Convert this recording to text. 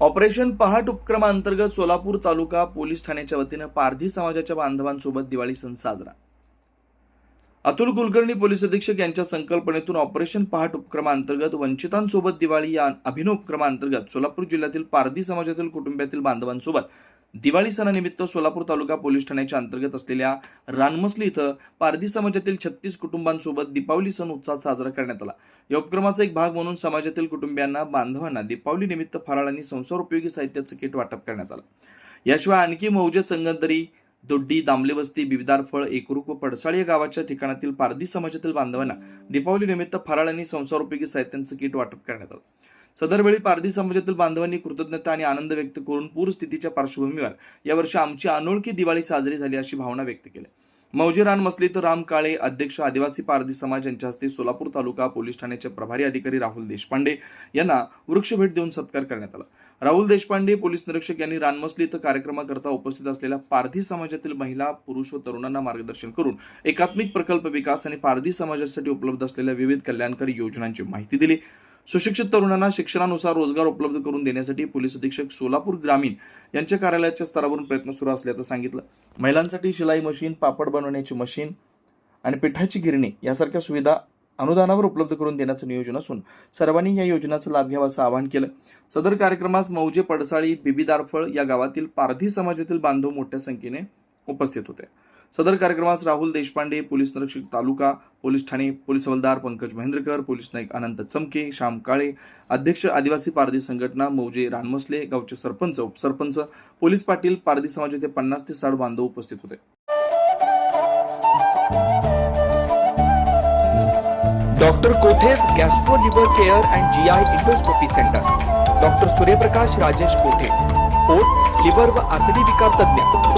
Operation पहाट उपक्रमांतर्गत सोलापूर तालुका police ठाण्याच्या वतीनं पारधी समाजाच्या बांधवांसोबत दिवाळी सण साजरा. अतुल कुलकर्णी पोलीस अधीक्षक यांच्या संकल्पनेतून ऑपरेशन पहाट उपक्रमांतर्गत वंचितांसोबत दिवाळी या अभिनव उपक्रमांतर्गत सोलापूर जिल्ह्यातील पारधी समाजातील कुटुंबातील बांधवांसोबत दिवाळी सणानिमित्त सोलापूर तालुका पोलीस ठाण्याच्या अंतर्गत असलेल्या रानमसली इथं पारधी समाजातील छत्तीस कुटुंबांसोबत दीपावली सण उत्साहात साजरा करण्यात आला. या उपक्रमाचा एक भाग म्हणून समाजातील कुटुंबियांना बांधवांना दीपावली निमित्त फराळ आणि संसार उपयोगी साहित्याचं किट वाटप करण्यात आलं. याशिवाय आणखी मौजे संगंदरी दोड्डी दामले वस्ती फळ एकरूप व पडसाळी या गावाच्या ठिकाणातील पारधी समाजातील बांधवांना दीपावली निमित्त फराळ आणि संसार उपयोगी साहित्यांचं किट वाटप करण्यात आलं. सदरवेळी पारधी समाजातील बांधवांनी कृतज्ञता आणि आनंद व्यक्त करून पूरस्थितीच्या पार्श्वभूमीवर यावर्षी आमची अनोळखी दिवाळी साजरी झाली अशी भावना व्यक्त केली. मौजे रान मसली राम काळे अध्यक्ष आदिवासी पारधी समाज यांच्या हस्ते सोलापूर तालुका पोलीस ठाण्याचे प्रभारी अधिकारी राहुल देशपांडे यांना वृक्ष भेट देऊन सत्कार करण्यात आला. राहुल देशपांडे पोलीस निरीक्षक यांनी रानमसली इथं कार्यक्रमाकरता उपस्थित असलेल्या पारधी समाजातील महिला पुरुष व तरुणांना मार्गदर्शन करून एकात्मिक प्रकल्प विकास आणि पारधी समाजासाठी उपलब्ध असलेल्या विविध कल्याणकारी योजनांची माहिती दिली. सुशिक्षित तरुणांना शिक्षणानुसार रोजगार उपलब्ध करून देण्यासाठी पोलीस अधीक्षक सोलापूर ग्रामीण यांच्या कार्यालयाच्या स्तरावरून प्रयत्न सुरू असल्याचं सांगितलं. महिलांसाठी शिलाई मशीन पापड बनवण्याची मशीन आणि पिठाची गिरणी यासारख्या सुविधा अनुदानावर उपलब्ध करून देण्याचं नियोजन असून सर्वांनी या योजनाचा लाभ घ्यावा असं आवाहन केलं. सदर कार्यक्रमास मौजे पडसाळी बिबीदारफळ या गावातील पारधी समाजातील बांधव मोठ्या संख्येने उपस्थित होते. सदर कार्यक्रमास राहुल देशपांडे पोलीस निरीक्षक तालुका पोलीस ठाणे पोलीस हवालदार पंकज महेंद्रकर पोलीस नाईक अनंत चमके श्याम काळे अध्यक्ष आदिवासी पारधी संघटना मौजे रानमसले गावचे सरपंच उपसरपंच पोलीस पाटील पारधी समाजाचे पन्नास ते साठ बांधव उपस्थित होते. Doctor Kothe's gastro liver care and G I endoscopy centre. Doctor Suryaprakash Rajesh Kothe. पोट लिव्हर व आतडी विकार तज्ज्ञ.